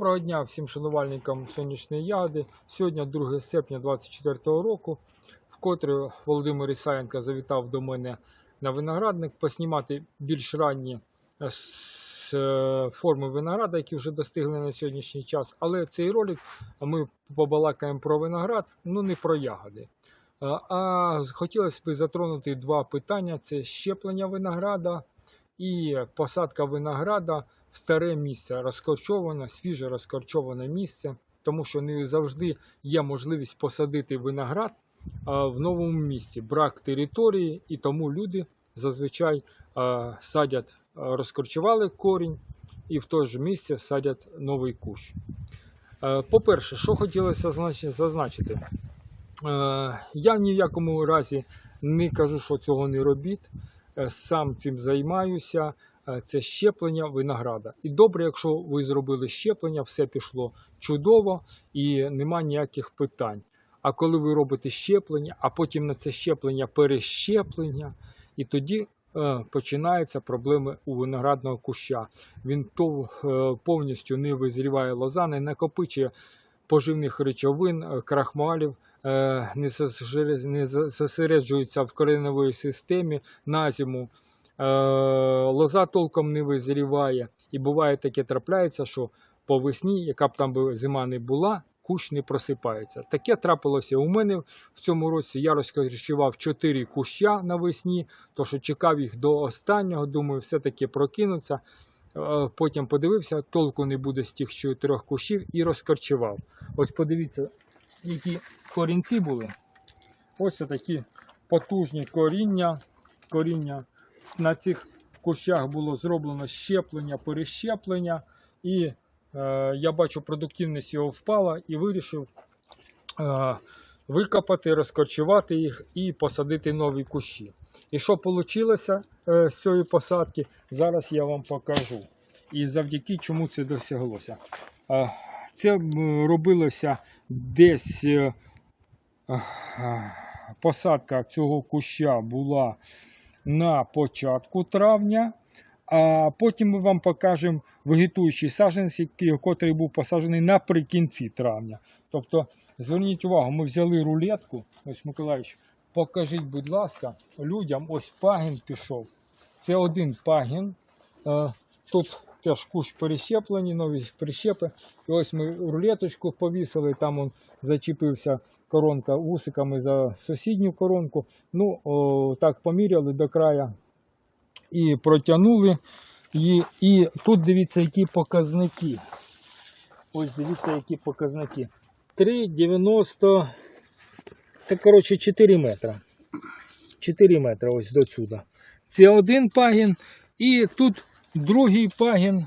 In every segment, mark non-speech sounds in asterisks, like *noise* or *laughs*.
Доброго дня всім шанувальникам сонячної ягоди. Сьогодні 2 серпня 2024 року, вкотре Володимир Ісаєнко завітав до мене на виноградник поснімати більш ранні е, е, форми винограда, які вже достигли на сьогоднішній час. Але цей ролик ми побалакаємо про виноград, ну не про ягоди. Е, А хотілося б затронути два питання: це щеплення винограда і посадка винограда старе місце, розкорчоване, свіже розкорчоване місце, тому що не завжди є можливість посадити виноград в новому місці. Брак території, і тому люди зазвичай садять, розкорчували корінь і в те ж місце садять новий кущ. Е, По-перше, що хотілося зазначити, Е, я ні в якому разі не кажу, що цього не робіть. Е, Сам цим займаюся. Е, Це щеплення винограда. І добре, якщо ви зробили щеплення, все пішло чудово і нема ніяких питань. А коли ви робите щеплення, а потім на це щеплення перещеплення, і тоді е, починаються проблеми у виноградного куща. Він то е, повністю не визріває лоза, не накопичує поживних речовин, е, крахмалів, е, не зосере- не зосереджується в кореневій системі на зиму. Е, Лоза толком не визріває. І буває таке трапляється, що по весні, яка б там зима не була, кущ не просипається. Таке трапилося у мене в цьому році. Я розкорчував 4 куща навесні, то що чекав їх до останнього. Думаю, все-таки прокинуться. Е, Потім подивився, толку не буде з тих чотирьох кущів і розкорчував. Ось подивіться, які корінці були. Ось такі потужні коріння. коріння. На цих кущах було зроблено щеплення, перещеплення, і е, я бачу, продуктивність його впала і вирішив е, викопати, розкорчувати їх і посадити нові кущі. І що вийшло е, з цієї посадки, зараз я вам покажу. І завдяки чому це досяглося. Е, це робилося десь. е, Посадка цього куща була на початку травня, а потім ми вам покажемо вегетуючий саджанець, який, був посаджений наприкінці травня. Тобто, зверніть увагу, ми взяли рулетку. Ось Миколаївич, покажіть, будь ласка, людям ось пагін пішов. Це один пагін. Е, Тут теж кущ перещеплені, нові прищепи. І ось ми рулеточку повісили, там он зачепився коронка вусиками за сусідню коронку. Ну, о, так поміряли до края і протягнули. І, і тут дивіться, які показники. Ось дивіться, які показники. 3,90. Це, коротше, 4 метри. 4 метри ось до сюди. Це один пагін. І тут другий пагін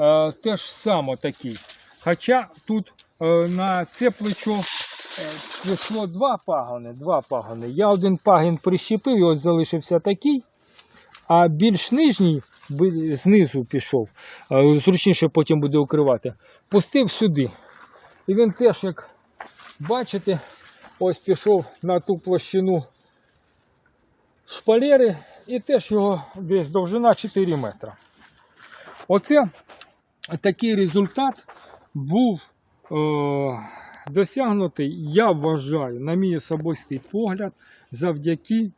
е, теж само такий. Хоча тут е, на це плечо е, пішло два пагони, два пагони. Я один пагін прищепив і ось залишився такий. А більш нижній знизу пішов, е, зручніше потім буде укривати. Пустив сюди. І він теж, як бачите, ось пішов на ту площину шпалери і теж його десь довжина 4 метри. Оце такий результат був е, досягнутий, я вважаю, на мій особистий погляд, завдяки,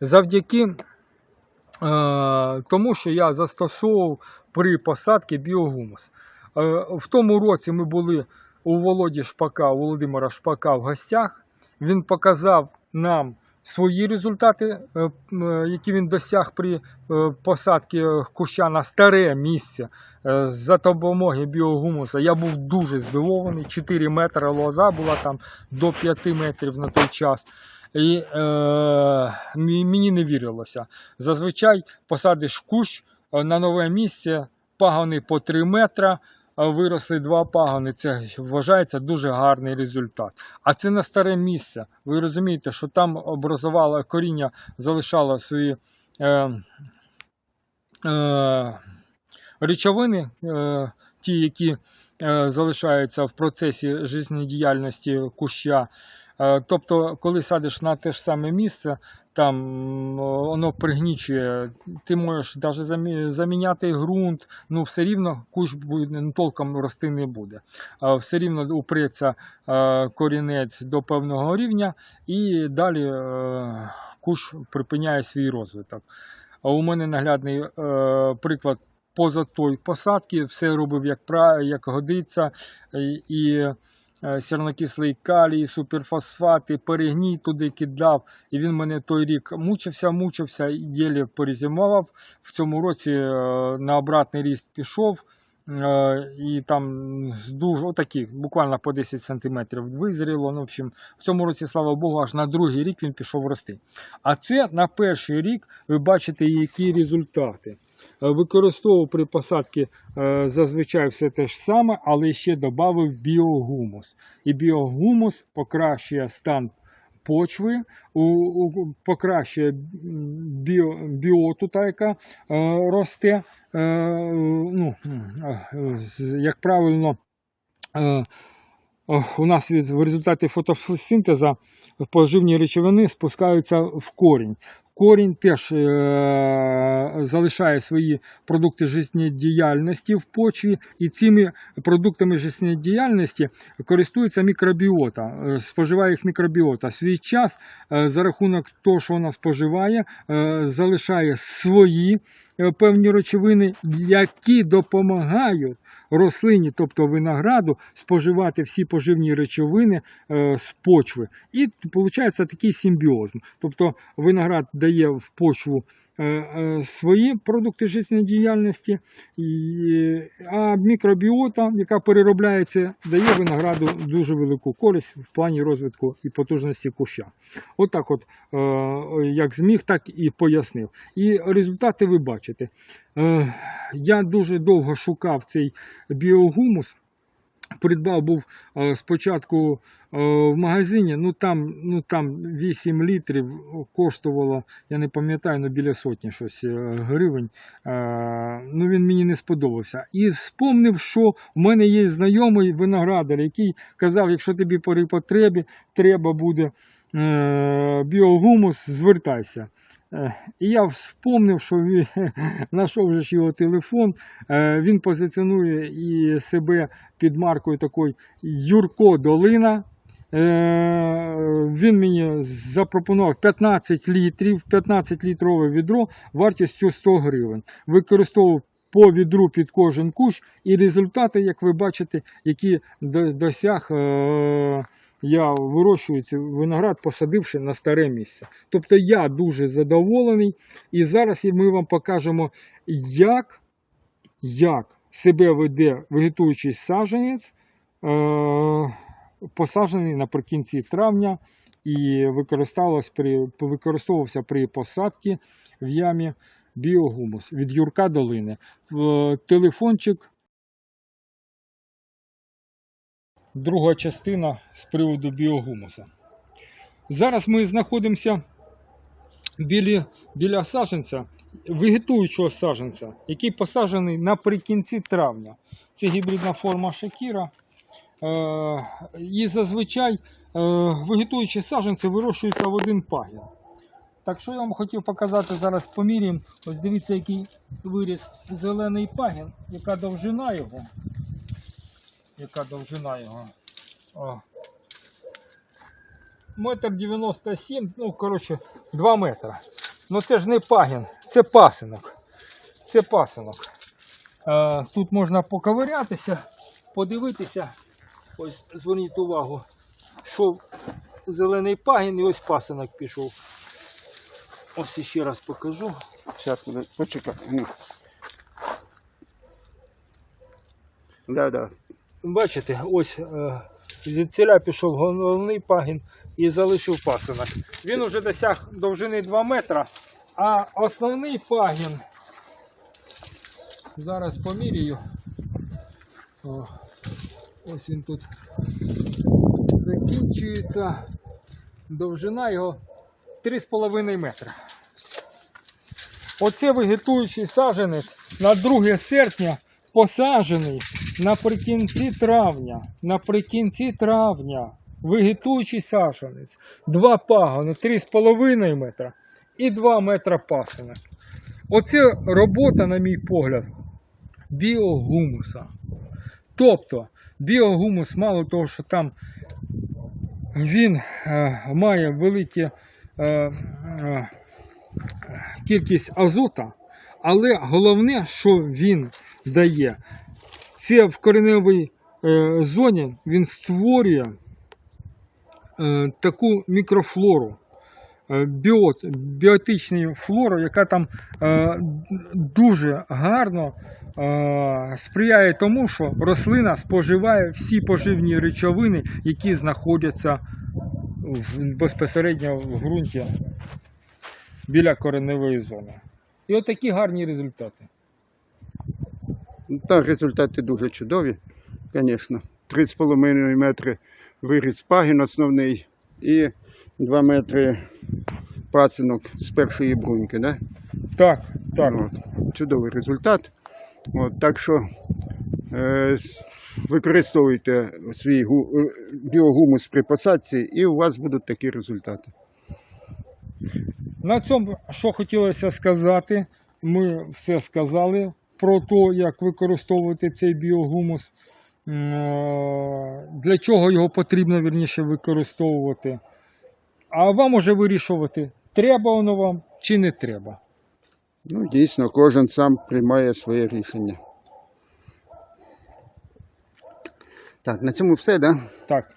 завдяки е, тому, що я застосовував при посадці біогумус. Е, в тому році ми були у Володі Шпака, у Володимира Шпака в гостях. Він показав нам свої результати, е, е, які він досяг при е, посадці куща на старе місце за допомоги біогумуса. Я був дуже здивований. 4 метри лоза була там до 5 метрів на той час. І е, мені не вірилося. Зазвичай посадиш кущ на нове місце, пагони по 3 метри, виросли два пагони. Це вважається дуже гарний результат. А це на старе місце. Ви розумієте, що там образувало коріння, залишало свої е, е, речовини, е, ті, які е, залишаються в процесі життєдіяльності куща. Е, Тобто, коли садиш на те ж саме місце, там воно пригнічує, ти можеш навіть заміняти ґрунт, ну все рівно кущ буде, ну, толком рости не буде. Все рівно упреться е, корінець до певного рівня і далі е, кущ припиняє свій розвиток. А у мене наглядний е, приклад поза той посадки, все робив як, як годиться. І, сірнокислий калій, суперфосфати, перегній туди кидав. І він мене той рік мучився, мучився, єлі перезимував. В цьому році е, на обратний ріст пішов. е, І там дуже отакі, буквально по 10 сантиметрів визріло. Ну, в общем, в цьому році, слава Богу, аж на другий рік він пішов рости. А це на перший рік ви бачите, які результати. Е, Використовував при посадці е, зазвичай все те ж саме, але ще додав біогумус. І біогумус покращує стан почви, покращує біо, біоту, та, яка е, росте. Ну, як правильно, у нас в результаті фотосинтезу поживні речовини спускаються в корінь. Корінь теж е, залишає свої продукти життєдіяльності в почві, і цими продуктами життєдіяльності користується мікробіота, е, споживає їх мікробіота. Свій час е, за рахунок того, що вона споживає, е, залишає свої е, певні речовини, які допомагають рослині, тобто винограду, споживати всі поживні речовини е, з почви. І виходить такий симбіоз. Тобто виноград дає в почву е, е, свої продукти життєдіяльності, а мікробіота, яка переробляється, дає винограду дуже велику користь в плані розвитку і потужності куща. Отак, от, е, як зміг, так і пояснив. І результати ви бачите. Я дуже довго шукав цей біогумус. Придбав був е, спочатку е, в магазині, ну там, ну там 8 літрів коштувало, я не пам'ятаю, ну біля сотні щось е, гривень. Ну він мені не сподобався. І спомнив, що у мене є знайомий виноградар, який казав, якщо тобі при потребі треба буде біогумус, звертайся. Е, І я вспомнив, що він, *laughs* знайшов вже його телефон. Е, Він позиціонує і себе під маркою такої Юрко Долина. Е, Він мені запропонував 15 літрів, 15 літрове відро вартістю 100 гривень. Використовував по відру під кожен кущ, і результати, як ви бачите, які досяг е, я вирощую цей виноград, посадивши на старе місце. Тобто я дуже задоволений, і зараз ми вам покажемо, як, як себе веде вегетуючий саджанець, е, посаджений наприкінці травня і при, використовувався при посадці в ямі біогумус від Юрка Долини. Е, Телефончик. Друга частина з приводу біогумуса. Зараз ми знаходимося біля, біля саджанця, вегетуючого саджанця, який посаджений наприкінці травня. Це гібридна форма Шакіра. Е, і зазвичай е, вегетуючі саджанці вирощуються в один пагін. Так що я вам хотів показати зараз поміряємо. Ось дивіться, який виріс зелений пагін, яка довжина його. Яка довжина його. О. Метр 97, ну, коротше, 2 метри. Ну це ж не пагін, це пасинок. Це пасинок. Е, тут можна поковирятися, подивитися. Ось зверніть увагу, що зелений пагін і ось пасинок пішов. Ось ще раз покажу. Подожди, почекай. Ну. Да, да. Бачите, ось е, звідсіля пішов головний пагін і залишив пасинок. Він вже досяг довжини 2 метра, а основний пагін. Зараз поміряю. О, ось він тут закінчується. Довжина його 3,5 метра. Оце вегетуючий саджанець на 2 серпня посаджений наприкінці травня. Наприкінці травня. вегетуючий саджанець, два пагони 3,5 метра і 2 метра пасинок. Оце робота, на мій погляд, біогумуса. Тобто, біогумус, мало того, що там він е, має велику е, е, кількість азота, але головне, що він дає, це в кореневій е, зоні він створює е, таку мікрофлору, е, біот, біотичну флору, яка там дуже гарно сприяє тому, що рослина споживає всі поживні речовини, які знаходяться безпосередньо в ґрунті біля кореневої зони. І от такі гарні результати. Та результати дуже чудові, звісно. 3,5 метри виріс пагін основний і 2 метри пацинок з першої бруньки. Да? Так, так. От. Чудовий результат. От, так що е, використовуйте свій гу- е, біогумус при посадці, і у вас будуть такі результати. На цьому, що хотілося сказати, ми все сказали про те, як використовувати цей біогумус, е, для чого його потрібно вірніше використовувати. А вам уже вирішувати, треба воно вам чи не треба. Ну, дійсно, кожен сам приймає своє рішення. Так, на цьому все, так? Да? Так,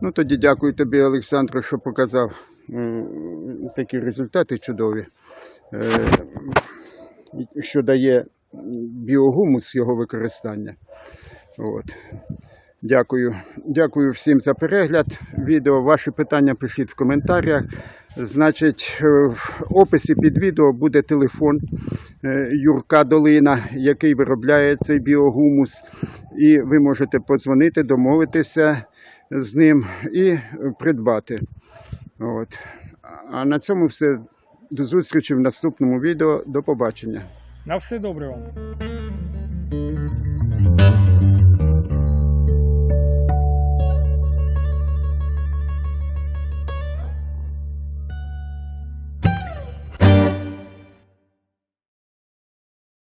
Ну тоді дякую тобі, Олександре, що показав такі результати чудові, е, що дає біогумус його використання. От. Дякую. Дякую всім за перегляд відео. Ваші питання пишіть в коментарях. Значить, е, в описі під відео буде телефон е, Юрка Долина, який виробляє цей біогумус. І ви можете подзвонити, домовитися з ним і придбати. От. А на цьому все. До зустрічі в наступному відео. До побачення. На все добре вам.